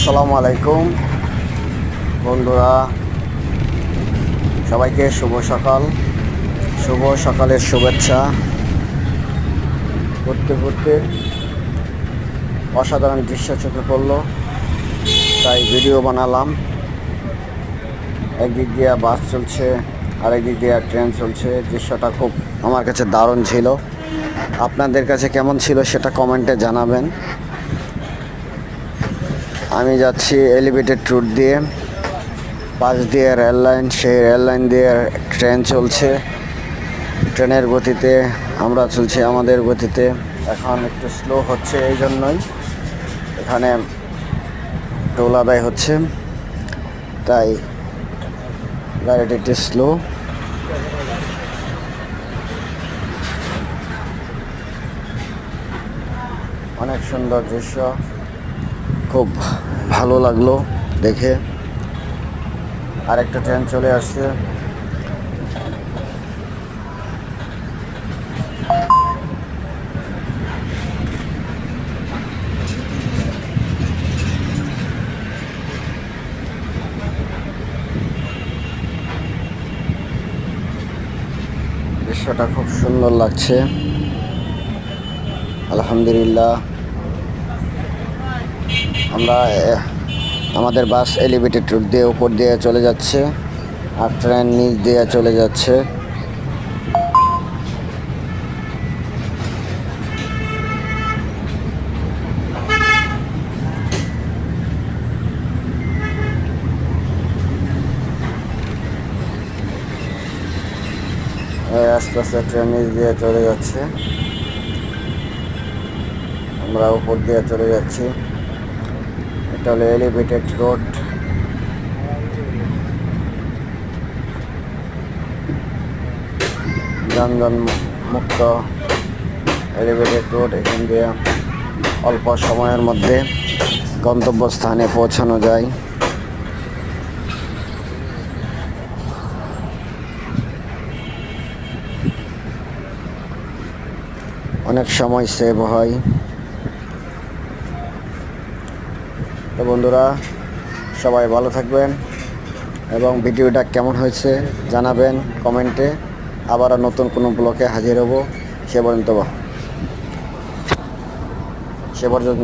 আসসালামু আলাইকুম। বন্ধুরা, সবাইকে শুভ সকাল। শুভ সকালের শুভেচ্ছা। ঘুরতে ঘুরতে অসাধারণ দৃশ্য চোখে পড়ল। তাই ভিডিও বানালাম। একদিক দিয়ে বাস চলছে আর একদিক দিয়ে ট্রেন চলছে। দৃশ্যটা খুব আমার কাছে দারুণ ছিল। আপনাদের কাছে কেমন ছিল সেটা কমেন্টে জানাবেন। আমি যাচ্ছি এলিভেটেড রুট দিয়ে। পাশ দিয়ে রেল লাইন সেই রেল লাইন দিয়ে ট্রেন চলছে। ট্রেনের গতিতে আমরা চলছি আমাদের গতিতে। এখন একটু স্লো হচ্ছে এই জন্যই। এখানে টোল আদায় হচ্ছে। তাই গাড়িটি একটু স্লো অনেক সুন্দর দৃশ্য। খুব ভালো লাগল দেখে। আরেকটা ট্রেন চলে আসছে। দৃশ্যটা খুব সুন্দর লাগছে। আলহামদুলিল্লাহ। আমরা আমাদের বাস এলিভেটেড রুট দিয়ে উপর দিয়ে চলে যাচ্ছে আর ট্রেন নিচ দিয়ে চলে যাচ্ছে। আস্তে আস্তে ট্রেন নিচ দিয়ে চলে যাচ্ছে। আমরা উপর দিয়ে চলে যাচ্ছি। এটা হলো এলিভেটেড রোড যানবাহন মুক্ত এলিভেটেড রোড এখান দিয়ে অল্প সময়ের মধ্যে গন্তব্যস্থানে পৌঁছানো যায়। অনেক সময় সেভ হয়। তো বন্ধুরা, সবাই ভালো থাকবেন এবং ভিডিওটা কেমন হয়েছে জানাবেন কমেন্টে। আবার নতুন কোনো ব্লকে হাজির হব। সে পর্যন্ত সে পর্যন্ত